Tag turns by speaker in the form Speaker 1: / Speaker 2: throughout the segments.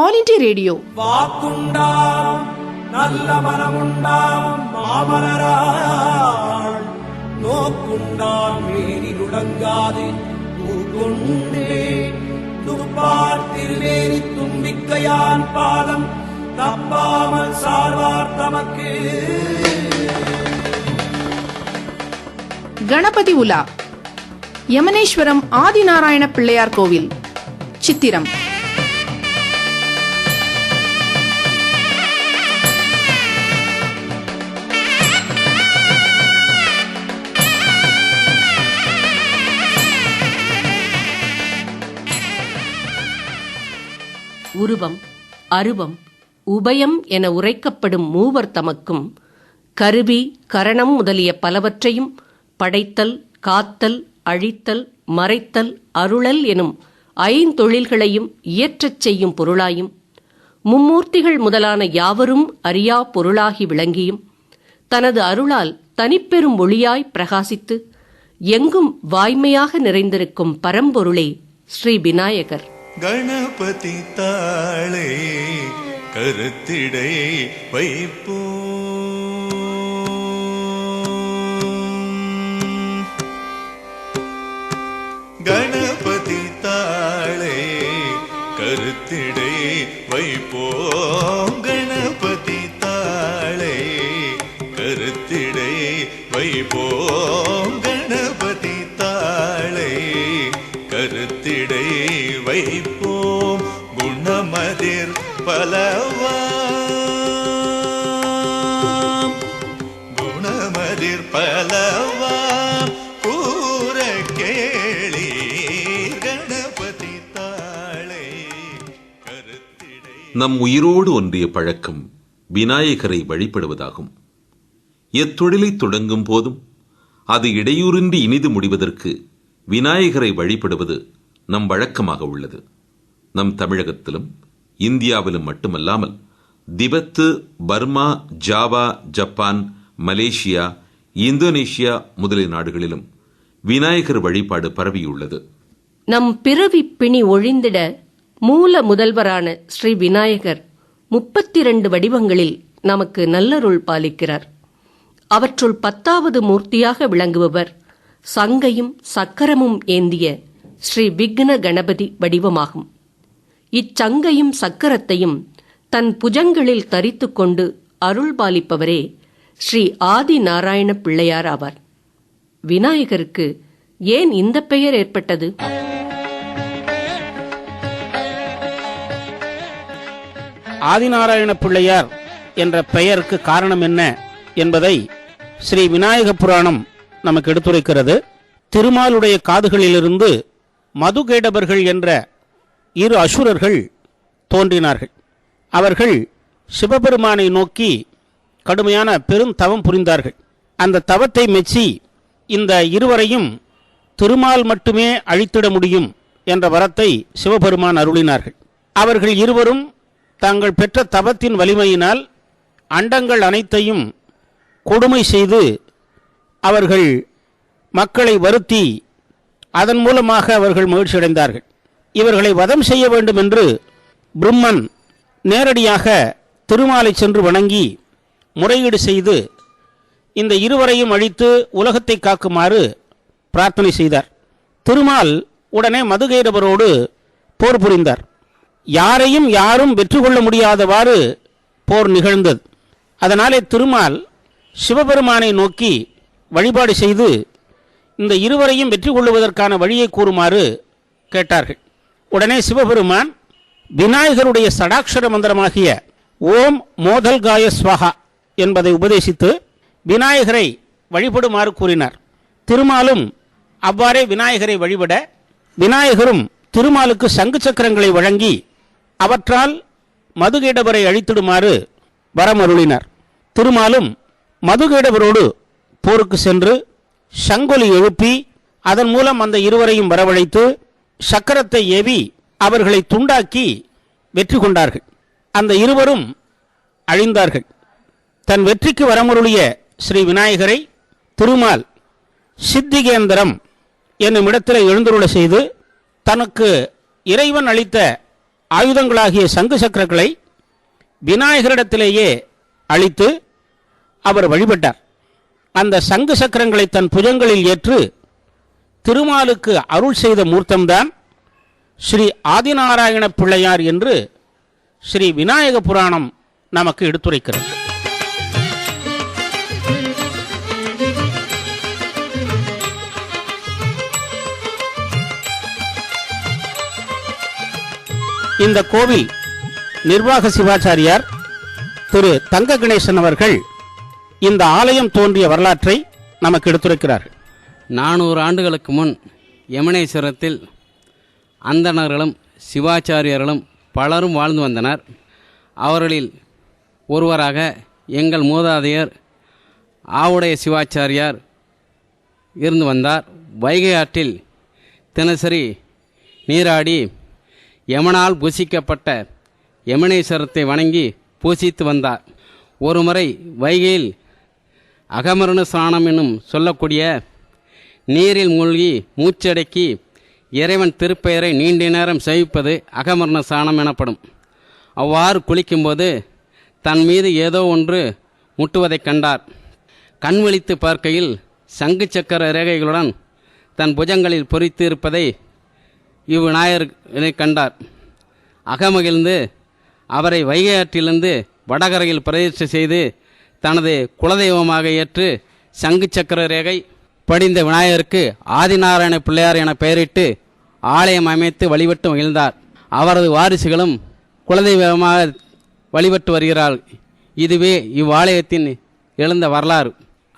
Speaker 1: all India radio நல்ல மனமுண்டாம் தும்பிக்கையான் பாதம் தப்பாமல் சார்வார் தமக்கு கணபதி உலா யமனேஸ்வரம் ஆதிநாராயண பிள்ளையார் கோவில் சித்திரம் உருவம் அருவம் உபயம் என உரைக்கப்படும் மூவர் தமக்கும் கருவி கரணம் முதலிய பலவற்றையும் படைத்தல் காத்தல் அழித்தல் மறைத்தல் அருளல் எனும் ஐந்தொழில்களையும் இயற்றச் செய்யும் பொருளாயும் மும்மூர்த்திகள் முதலான யாவரும் அறியா பொருளாகி விளங்கியும் தனது அருளால் தனிப்பெரும் ஒளியாய் பிரகாசித்து எங்கும் வாய்மையாக நிறைந்திருக்கும் பரம்பொருளே ஸ்ரீ விநாயகர் கணபதி தாளே கருத்திடை வைப்போ கணபதி தாளே கருத்திடை வைப்போ கணபதி தாளே கருத்திடை வைப்போ கணபதி தாளே கருத்திடை வைப்போம் குணமதிர் பலவாம் குணமதிர் பலவாம் கூற கேளி கணபதி தாளை கருத்திடை
Speaker 2: நம் உயிரோடு ஒன்றிய பழக்கம் விநாயகரை வழிபடுவதாகும் எத்தொழிலை தொடங்கும் போதும் அது இடையூறின்றி இனிது முடிவதற்கு விநாயகரை வழிபடுவது நம் வழக்கமாக உள்ளது நம் தமிழகத்திலும் இந்தியாவிலும் மட்டுமல்லாமல் Tibet Burma Java Japan Malaysia Indonesia முதலிய நாடுகளிலும் விநாயகர் வழிபாடு பரவியுள்ளது
Speaker 1: நம் பிறவி பிணி ஒழிந்திட மூல முதல்வரான ஸ்ரீ விநாயகர் முப்பத்தி இரண்டு வடிவங்களில் நமக்கு நல்லருள் பாலிக்கிறார் அவற்றுள் பத்தாவது மூர்த்தியாக விளங்குபவர் சங்கையும் சக்கரமும் ஏந்திய ஸ்ரீ விக்ன கணபதி வடிவமாகும் இச்சங்கையும் சக்கரத்தையும் தன் புஜங்களில் தரித்து கொண்டு அருள் பாலிப்பவரே ஸ்ரீ ஆதி நாராயண பிள்ளையார் ஆவார் விநாயகருக்கு ஏன் இந்த பெயர் ஏற்பட்டது
Speaker 3: ஆதிநாராயண பிள்ளையார் என்ற பெயருக்கு காரணம் என்ன என்பதை ஸ்ரீ விநாயக புராணம் நமக்கு எடுத்துரைக்கிறது திருமாலுடைய காதுகளிலிருந்து மதுகேடபர்கள் என்ற இரு அசுரர்கள் தோன்றினார்கள் அவர்கள் சிவபெருமானை நோக்கி கடுமையான பெரும் தவம் புரிந்தார்கள் அந்த தவத்தை மெச்சி இந்த இருவரையும் திருமால் மட்டுமே அழித்திட முடியும் என்ற வரத்தை சிவபெருமான் அருளினார்கள் அவர்கள் இருவரும் தாங்கள் பெற்ற தவத்தின் வலிமையினால் அண்டங்கள் அனைத்தையும் கொடுமை செய்து அவர்கள் மக்களை வருத்தி அதன் மூலமாக அவர்கள் மகிழ்ச்சி அடைந்தார்கள் இவர்களை வதம் செய்ய வேண்டும் என்று பிரம்மன் நேரடியாக திருமாலை சென்று வணங்கி முறையீடு செய்து இந்த இருவரையும் அழித்து உலகத்தை காக்குமாறு பிரார்த்தனை செய்தார் திருமால் உடனே மதுகைரவரோடு போர் புரிந்தார் யாரையும் யாரும் வெற்றி கொள்ள முடியாதவாறு போர் நிகழ்ந்தது அதனாலே திருமால் சிவபெருமானை நோக்கி வழிபாடு செய்து இந்த இருவரையும் வெற்றி கொள்வதற்கான வழியை கூறுமாறு கேட்டார்கள் உடனே சிவபெருமான் விநாயகருடைய சடாட்சர மந்திரமாகிய ஓம் மோதல் காய ஸ்வஹா என்பதை உபதேசித்து விநாயகரை வழிபடுமாறு கூறினார் திருமாலும் அவ்வாறே விநாயகரை வழிபட விநாயகரும் திருமாலுக்கு சங்கு சக்கரங்களை வழங்கி அவற்றால் மதுகேடவரை அழித்திடுமாறு வரமருளினார் திருமாலும் மதுகேடவரோடு போருக்கு சென்று சங்கொலி எழுப்பி அதன் மூலம் அந்த இருவரையும் வரவழைத்து சக்கரத்தை ஏவி அவர்களை துண்டாக்கி வெற்றி கொண்டார்கள் அந்த இருவரும் அழிந்தார்கள் தன் வெற்றிக்கு வரமுருளிய ஸ்ரீ விநாயகரை திருமால் சித்திகேந்திரம் என்னும் இடத்தில் எழுந்தருள செய்து தனக்கு இறைவன் அளித்த ஆயுதங்களாகிய சங்கு சக்கரங்களை விநாயகரிடத்திலேயே அளித்து அவர் வழிபட்டார் அந்த சங்கு சக்கரங்களை தன் புஜங்களில் ஏற்று திருமாலுக்கு அருள் செய்த மூர்த்தம்தான் ஸ்ரீ ஆதிநாராயண பிள்ளையார் என்று ஸ்ரீ விநாயக புராணம் நமக்கு எடுத்துரைக்கிறது இந்த கோவில் நிர்வாக சிவாச்சாரியார் திரு தங்க கணேசன் அவர்கள் இந்த ஆலயம் தோன்றிய வரலாற்றை நமக்கு எடுத்துரைக்கிறார்
Speaker 4: நானூறு ஆண்டுகளுக்கு முன் யமுனேஸ்வரத்தில் அந்தணர்களும் சிவாச்சாரியர்களும் பலரும் வாழ்ந்து வந்தனர் அவர்களில் ஒருவராக எங்கள் மூதாதையர் ஆவுடைய சிவாச்சாரியார் இருந்து வந்தார் வைகை ஆற்றில் தினசரி நீராடி யமனால் பூசிக்கப்பட்ட யமுனேஸ்வரத்தை வணங்கி பூசித்து வந்தார் ஒருமுறை வைகையில் அகமரண சாணம் என்னும் சொல்லக்கூடிய நீரில் மூழ்கி மூச்சடக்கி இறைவன் திருப்பெயரை நீண்ட நேரம் சேவிப்பது அகமரண சாணம் எனப்படும் அவ்வாறு குளிக்கும்போது தன் மீது ஏதோ ஒன்று முட்டுவதைக் கண்டார் கண் பார்க்கையில் சங்கு சக்கர ரேகைகளுடன் தன் புஜங்களில் பொறித்து இருப்பதை இவ்விநாயகனை கண்டார் அகமகிழ்ந்து அவரை வைகை ஆற்றிலிருந்து வடகரையில் பிரதிஷ்டை செய்து தனது குலதெய்வமாக ஏற்று சங்கு சக்கர ரேகை படிந்த விநாயகருக்கு ஆதிநாராயண பிள்ளையார் என பெயரிட்டு ஆலயம் அமைத்து வழிபட்டு மகிழ்ந்தார் அவரது வாரிசுகளும் குலதெய்வமாக வழிபட்டு வருகிறார் இதுவே இவ்வாலயத்தின் எழுந்த வரலாறு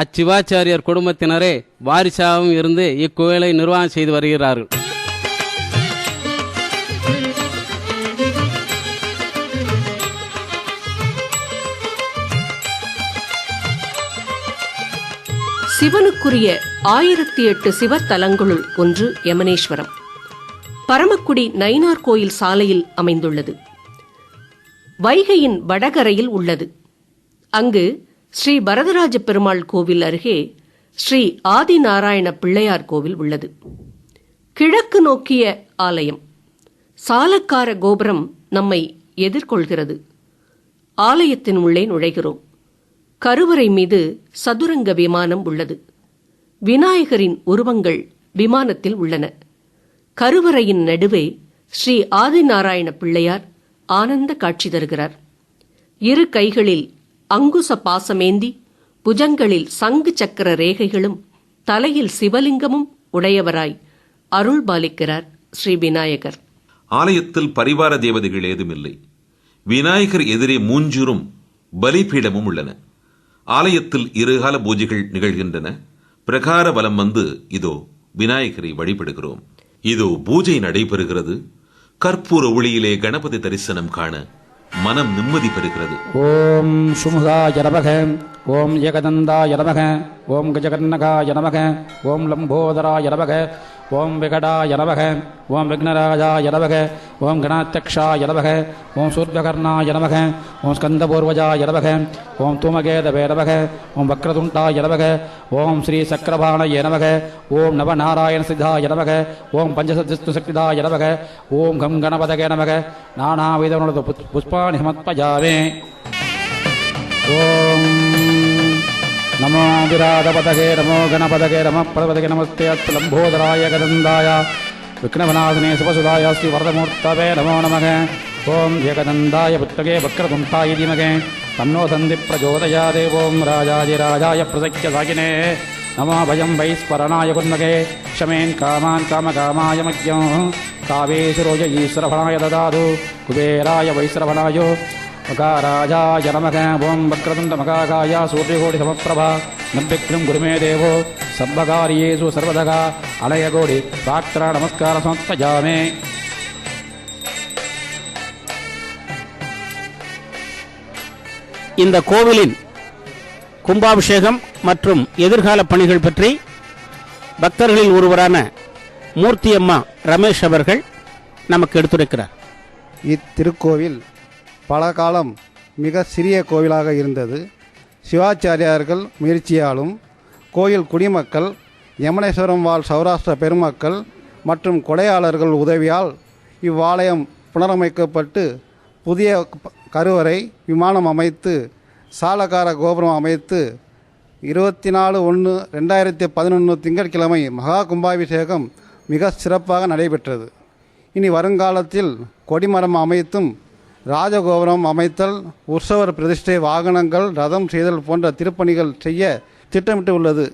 Speaker 4: அச்சிவாச்சாரியர் குடும்பத்தினரே வாரிசாகவும் இருந்து இக்கோயிலை நிர்வாகம் செய்து வருகிறார்கள்
Speaker 1: சிவனுக்குரிய ஆயிரத்தி எட்டு சிவத்தலங்களுள் ஒன்று யமனேஸ்வரம் பரமக்குடி நயினார் கோயில் சாலையில் அமைந்துள்ளது வைகையின் வடகரையில் உள்ளது அங்கு ஸ்ரீ பரதராஜ பெருமாள் கோவில் அருகே ஸ்ரீ ஆதிநாராயண பிள்ளையார் கோவில் உள்ளது கிழக்கு நோக்கிய ஆலயம் சாலக்கார கோபுரம் நம்மை எதிர்கொள்கிறது ஆலயத்தின் உள்ளே நுழைகிறோம் கருவறை மீது சதுரங்க விமானம் உள்ளது விநாயகரின் உருவங்கள் விமானத்தில் உள்ளன கருவறையின் நடுவே ஸ்ரீ ஆதிநாராயண பிள்ளையார் ஆனந்த காட்சி தருகிறார் இரு கைகளில் அங்குச பாசமேந்தி புஜங்களில் சங்கு சக்கர ரேகைகளும் தலையில் சிவலிங்கமும் உடையவராய் அருள் பாலிக்கிறார் ஸ்ரீ விநாயகர்
Speaker 2: ஆலயத்தில் பரிவார தேவதைகள் ஏதுமில்லை விநாயகர் எதிரே மூஞ்சுரும் பலிபீடமும் உள்ளன ஆலயத்தில் இருகால பூஜைகள் நிகழ்கின்றன பிரகார வலம் வந்து இதோ விநாயகரை வழிபடுகிறோம் இதோ பூஜை நடைபெறுகிறது கற்பூர ஒளியிலே கணபதி தரிசனம் காண மனம் நிம்மதி பெறுகிறது ஓம் சுமுதா ஜனமக ஓம் ஏகதந்தா ஜனமக ஓம் கஜகன்னகா ஜனமக ஓம் லம்போதரா ஜனமக ஓம் விகடா யலவக ஓம் விக்னராஜா யலவக ஓம் கணாத்தியக்ஷா யலவக ஓம் சூர்பகர்ணா யலவக ஓம் ஸ்கந்தபூர்வஜா யலவக ஓம் தூமகேத வேலவக ஓம் வக்ரதுண்டா யலவக ஓம் ஸ்ரீ சக்கரபாண யனவக ஓம் நவநாராயண சித்தா யலவக ஓம் பஞ்சசத்து சக்திதா யலவக ஓம் கம் கணபதகே நமக நானாவித புஷ்பாணி சமர்ப்பஜாமே ஓம் నమో విరాధపదగే నమో గణపదగే నమ పదపదగే నమస్తే అత్లంబోధరాయ గదందాయ
Speaker 3: విఘ్నవనాశనే శుభసుదాయ శ్రీ వరదమూర్తవే నమో నమగ ఓం జగదందాయ పుత్రగే వక్రతుంతాయ ధీమగే తన్నో సంధి ప్రచోదయాదే ఓం రాజాజిరాజాయ ప్రసఖ్య సాగినే నమో భయం వైస్మరణాయ గుర్మగే శమేన్ కామాన్ కామకామాయ మజ్ఞం కావేశరోజ ఈశ్వరభణాయ దాదు కుబేరాయ వైశ్రవణాయ மகாராஜாய நமக ஓம் வக்ரதந்த மகாகாயா சூரியகோடி சமப்பிரபா நம்பிக்கும் குருமே தேவோ சர்வகாரியேசு சர்வதகா அலயகோடி பாத்திரா நமஸ்கார சமஸ்தஜாமே இந்த கோவிலின் கும்பாபிஷேகம் மற்றும் எதிர்கால பணிகள் பற்றி பக்தர்களில் ஒருவரான மூர்த்தியம்மா ரமேஷ் அவர்கள் நமக்கு எடுத்துரைக்கிறார்
Speaker 5: இத்திருக்கோவில் பல காலம் மிக சிறிய கோவிலாக இருந்தது சிவாச்சாரியார்கள் முயற்சியாலும் கோயில் குடிமக்கள் யமனேஸ்வரம் வாழ் சௌராஷ்டிர பெருமக்கள் மற்றும் கொடையாளர்கள் உதவியால் இவ்வாலயம் புனரமைக்கப்பட்டு புதிய கருவறை விமானம் அமைத்து சாலகார கோபுரம் அமைத்து இருபத்தி நாலு ஒன்று ரெண்டாயிரத்தி பதினொன்று திங்கட்கிழமை மகா கும்பாபிஷேகம் மிக சிறப்பாக நடைபெற்றது இனி வருங்காலத்தில் கொடிமரம் அமைத்தும் ராஜகோபுரம் அமைத்தல் உற்சவர் பிரதிஷ்டை வாகனங்கள் ரதம் செய்தல் போன்ற திருப்பணிகள் செய்ய திட்டமிட்டு உள்ளது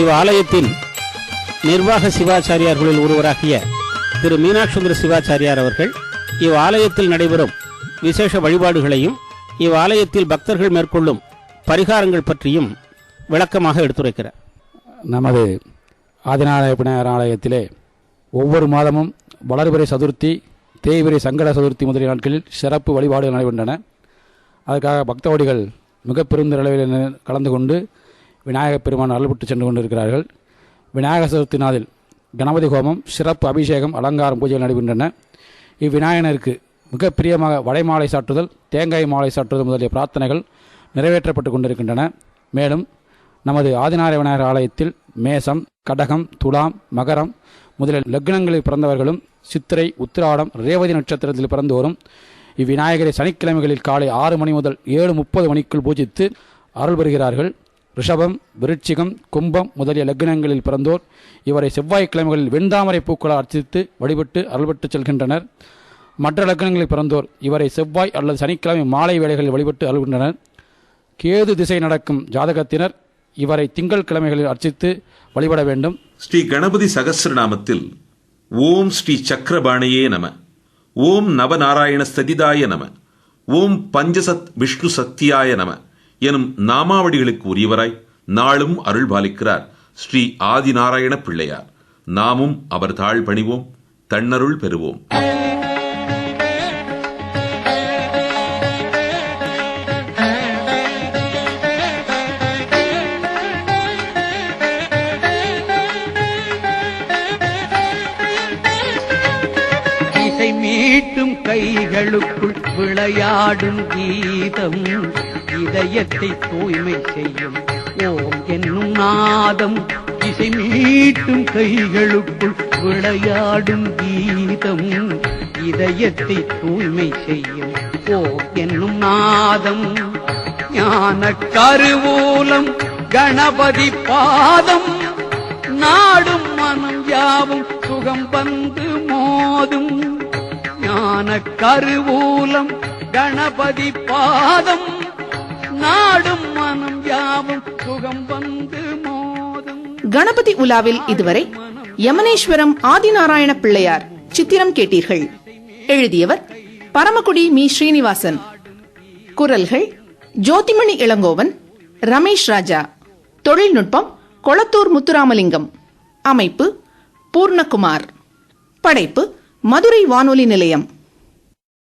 Speaker 3: இவ்வாலயத்தின் நிர்வாக சிவாச்சாரியார்களில் ஒருவராகிய திரு மீனாட்சுந்தர சிவாச்சாரியார் அவர்கள் இவ்வாலயத்தில் நடைபெறும் விசேஷ வழிபாடுகளையும் இவ்வாலயத்தில் பக்தர்கள் மேற்கொள்ளும் பரிகாரங்கள் பற்றியும் விளக்கமாக எடுத்துரைக்கிறார்
Speaker 6: நமது ஆதிநாராய ஆலயத்திலே ஒவ்வொரு மாதமும் வளர்பிறை சதுர்த்தி தேய்பிறை சங்கட சதுர்த்தி முதலிய நாட்களில் சிறப்பு வழிபாடுகள் நடைபெற்றன அதற்காக பக்தவடிகள் மிக பெருந்தளவில் கலந்து கொண்டு விநாயகப் பெருமான் அருள்பட்டு சென்று கொண்டிருக்கிறார்கள் விநாயகர் சதுர்த்தி நாளில் கணபதி ஹோமம் சிறப்பு அபிஷேகம் அலங்காரம் பூஜைகள் நடைபெற்றன இவ்விநாயகனருக்கு மிக பிரியமாக வடை மாலை சாற்றுதல் தேங்காய் மாலை சாற்றுதல் முதலிய பிரார்த்தனைகள் நிறைவேற்றப்பட்டு கொண்டிருக்கின்றன மேலும் நமது ஆதிநார விநாயகர் ஆலயத்தில் மேசம் கடகம் துலாம் மகரம் முதலில் லக்னங்களில் பிறந்தவர்களும் சித்திரை உத்திராடம் ரேவதி நட்சத்திரத்தில் பிறந்தோரும் இவ்விநாயகரை சனிக்கிழமைகளில் காலை ஆறு மணி முதல் ஏழு முப்பது மணிக்குள் பூஜித்து அருள் பெறுகிறார்கள் ரிஷபம் விருட்சிகம் கும்பம் முதலிய லக்னங்களில் பிறந்தோர் இவரை செவ்வாய்க்கிழமைகளில் வெண்தாமரை பூக்களால் அர்ச்சித்து வழிபட்டு அருள்பட்டு செல்கின்றனர் மற்ற லக்னங்களில் பிறந்தோர் இவரை செவ்வாய் அல்லது சனிக்கிழமை மாலை வேளைகளில் வழிபட்டு அருள்கின்றனர் கேது திசை நடக்கும் ஜாதகத்தினர் இவரை திங்கள் கிழமைகளில் அர்ச்சித்து வழிபட வேண்டும்
Speaker 2: ஸ்ரீ கணபதி சகசிரநாமத்தில் ஓம் ஸ்ரீ சக்கரபாணியே நம ஓம் நவநாராயண ஸ்ததிதாய நம ஓம் பஞ்சசத் விஷ்ணு சத்தியாய நம எனும் நாமாவடிகளுக்கு உரியவராய் நாளும் அருள் பாலிக்கிறார் ஸ்ரீ ஆதிநாராயண பிள்ளையார் நாமும் அவர் தாழ் பணிவோம் தன்னருள் பெறுவோம் விளையாடும் கீதம் இதயத்தை தூய்மை செய்யும் ஓம் என்னும் நாதம் இசை மீட்டும் கைகளுக்குள்
Speaker 1: விளையாடும் கீதம் இதயத்தை தூய்மை செய்யும் ஓம் என்னும் நாதம் ஞான கருவூலம் கணபதி பாதம் நாடும் மனம் யாவும் சுகம் வந்து மோதும் ஞான கருவூலம் கணபதி பாதம் நாடும் மனம் யாவும் சுகம் வந்து மோதும் கணபதி உலாவில் இதுவரை யமனேஸ்வரம் ஆதிநாராயண பிள்ளையார் சித்திரம் கேட்டீர்கள் எழுதியவர் பரமக்குடி மீ ஸ்ரீனிவாசன் குரல்கள் ஜோதிமணி இளங்கோவன் ரமேஷ் ராஜா தொழில்நுட்பம் கொளத்தூர் முத்துராமலிங்கம் அமைப்பு பூர்ணகுமார் படைப்பு மதுரை வானொலி நிலையம்